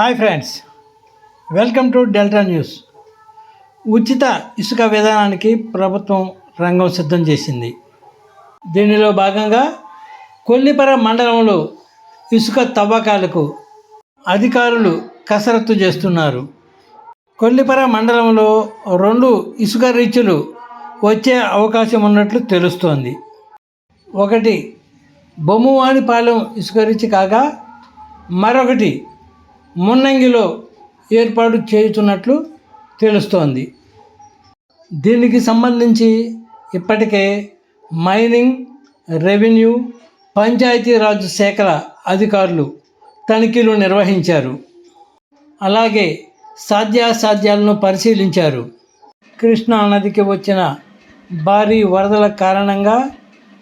Hi friends welcome to delta news. ఉచిత ఇసుక విధానానికి ప్రభుత్వం రంగం సిద్ధం చేసింది. దీనిలో భాగంగా కొల్లిపర మండలంలో ఇసుక తవ్వకాలకు అధికారులు కసరత్తు చేస్తున్నారు. కొల్లిపర మండలంలో రెండు ఇసుక రీచులు వచ్చే అవకాశం ఉన్నట్లు తెలుస్తోంది. ఒకటి బొమ్మువానిపాలెం ఇసుక రీచ్ కాగా మరొకటి మున్నంగిలో ఏర్పాటు చేయుతున్నట్లు తెలుస్తోంది. దీనికి సంబంధించి ఇప్పటికే మైనింగ్ రెవెన్యూ పంచాయతీరాజ్ శాఖల అధికారులు తనిఖీలు నిర్వహించారు. అలాగే సాధ్యాసాధ్యాలను పరిశీలించారు. కృష్ణా నదికి వచ్చిన భారీ వరదల కారణంగా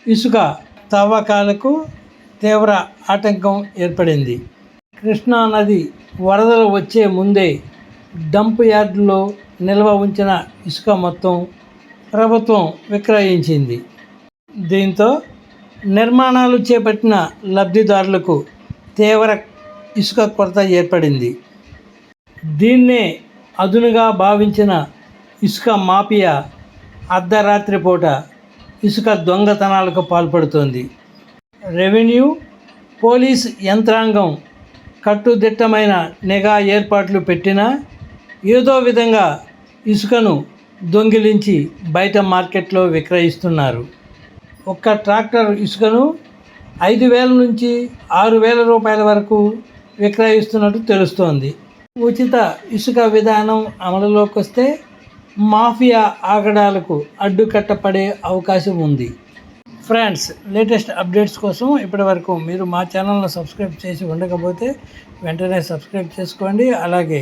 ఇసుక తవ్వకాలకు తీవ్ర ఆటంకం ఏర్పడింది. కృష్ణా నది వరదలు వచ్చే ముందే డంప్ యార్డులో నిల్వ ఉంచిన ఇసుక మొత్తం ప్రభుత్వం విక్రయించింది. దీంతో నిర్మాణాలు చేపట్టిన లబ్ధిదారులకు తీవ్ర ఇసుక కొరత ఏర్పడింది. దీన్నే అదునుగా భావించిన ఇసుక మాఫియా అర్ధరాత్రి పూట ఇసుక దొంగతనాలకు పాల్పడుతోంది. రెవెన్యూ పోలీస్ యంత్రాంగం కట్టుదిట్టమైన నిఘా ఏర్పాట్లు పెట్టినా ఏదో విధంగా ఇసుకను దొంగిలించి బయట మార్కెట్లో విక్రయిస్తున్నారు. ఒక్క ట్రాక్టర్ ఇసుకను ఐదు వేల నుంచి ఆరు వేల రూపాయల వరకు విక్రయిస్తున్నట్టు తెలుస్తోంది. ఉచిత ఇసుక విధానం అమలులోకి వస్తే మాఫియా ఆగడాలకు అడ్డుకట్టపడే అవకాశం ఉంది. ఫ్రెండ్స్ లేటెస్ట్ అప్డేట్స్ కోసం ఇప్పటివరకు మీరు మా ఛానల్ను సబ్స్క్రైబ్ చేసి ఉండకపోతే వెంటనే సబ్స్క్రైబ్ చేసుకోండి. అలాగే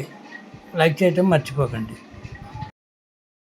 లైక్ చేయటం మర్చిపోకండి.